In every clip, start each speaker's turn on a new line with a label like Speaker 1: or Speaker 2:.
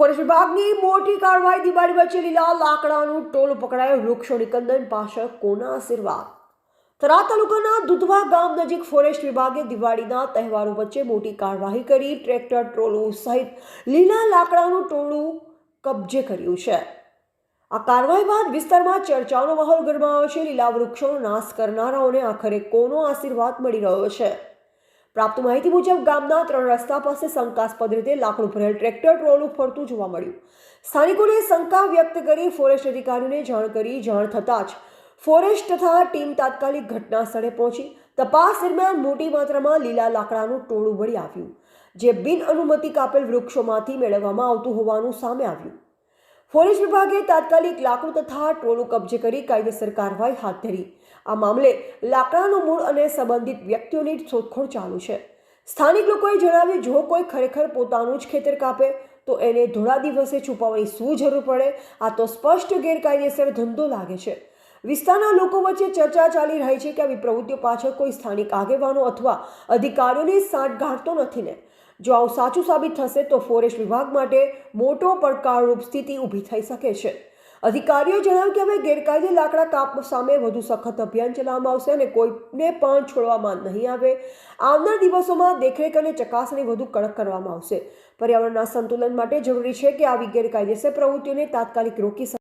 Speaker 1: Forest વિભાગની મોટી કાર્યવાહી દિવાળી વચ્ચે લીલા લાકડાનું ટોલું પકડાયું વૃક્ષો નિકંદન પાછળ કોના આશીર્વાદ થરા તાલુકાના દુધવા ગામ નજીક ફોરેસ્ટ વિભાગે દિવાળીના તહેવારો વચ્ચે મોટી કાર્યવાહી કરી ટ્રેક્ટર ટ્રોલું સહિત લીલા લાકડાનું ટોળું કબજે કર્યું છે. આ કાર્યવાહી બાદ વિસ્તારમાં ચર્ચાનો માહોલ ગરમાયો છે. લીલા વૃક્ષોનો નાશ કરનારાઓને આખરે કોનો આશીર્વાદ મળી રહ્યો છે? પ્રાપ્ત માહિતી મુજબ, ગામના ત્રણ રસ્તા પાસે શંકાસ્પદ રીતે લાકડું ભરેલ ટ્રેક્ટર ટ્રોલું ફરતું જોવા મળ્યું. સ્થાનિકોને શંકા વ્યક્ત કરી ફોરેસ્ટ અધિકારીઓને જાણ કરી જાણ થતાં જ ફોરેસ્ટ તથા ટીમ તાત્કાલિક ઘટના સ્થળે પહોંચી. તપાસ દરમિયાન મોટી માત્રામાં લીલા લાકડાનું ટોળું મળી આવ્યું, જે બિન અનુમતિ કાપેલ વૃક્ષોમાંથી મેળવવામાં આવતું હોવાનું સામે આવ્યું. ફોરેસ્ટ વિભાગે તાત્કાલિક લાકડું તથા ટોળું કબજે કરી કાયદેસર કાર્યવાહી હાથ ધરી. આ મામલે લાકડાનું મૂળ અને સંબંધિત વ્યક્તિઓની શોધખોળ ચાલુ છે. સ્થાનિક લોકોએ જણાવ્યું, જો કોઈ ખરેખર પોતાનું જ ખેતર કાપે, તો એને ધોળા દિવસે છુપાવવાની શું જરૂર પડે? આ તો સ્પષ્ટ ગેરકાયદેસર ધંધો લાગે છે. વિસ્તારના લોકો વચ્ચે ચર્ચા ચાલી રહી છે કે આવી પ્રવૃત્તિઓ પાછળ કોઈ સ્થાનિક આગેવાનો અથવા અધિકારીઓની સાંઠગાંઠતો નથી ને. જો આવું સાચું સાબિત થશે તો ફોરેસ્ટ વિભાગ માટે મોટો પડકારરૂપ સ્થિતિ ઊભી થઈ શકે છે. અધિકારીઓએ જણાવ્યું કે હવે ગેરકાયદે લાકડા કાપ સામે વધુ સખત અભિયાન ચલાવવામાં આવશે અને કોઈને પણ છોડવામાં નહીં આવે. આવનાર દિવસોમાં દેખરેખ અને ચકાસણી વધુ કડક કરવામાં આવશે. પર્યાવરણના સંતુલન માટે જરૂરી છે કે આવી ગેરકાયદેસર પ્રવૃત્તિઓને તાત્કાલિક રોકી શકાય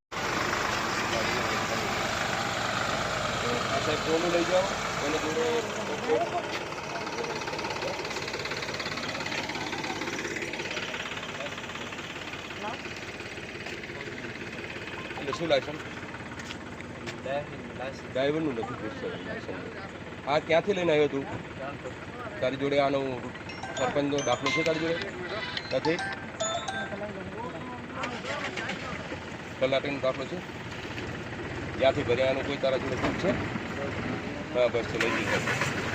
Speaker 2: આ સાહેબ ટોલું લઈ જાઓ એને જોડે એટલે શું લાયસન્સ ડ્રાઈવરનું નથી આ ક્યાંથી લઈને આવ્યો તું? તારી જોડે આનો સરપંચનો દાખલો છે તારી જોડે? નથી? કલાકનો દાખલો છે? ત્યાંથી ભર્યાનું કોઈ તારા જોડે છે? હા, બસ લઈ જઈ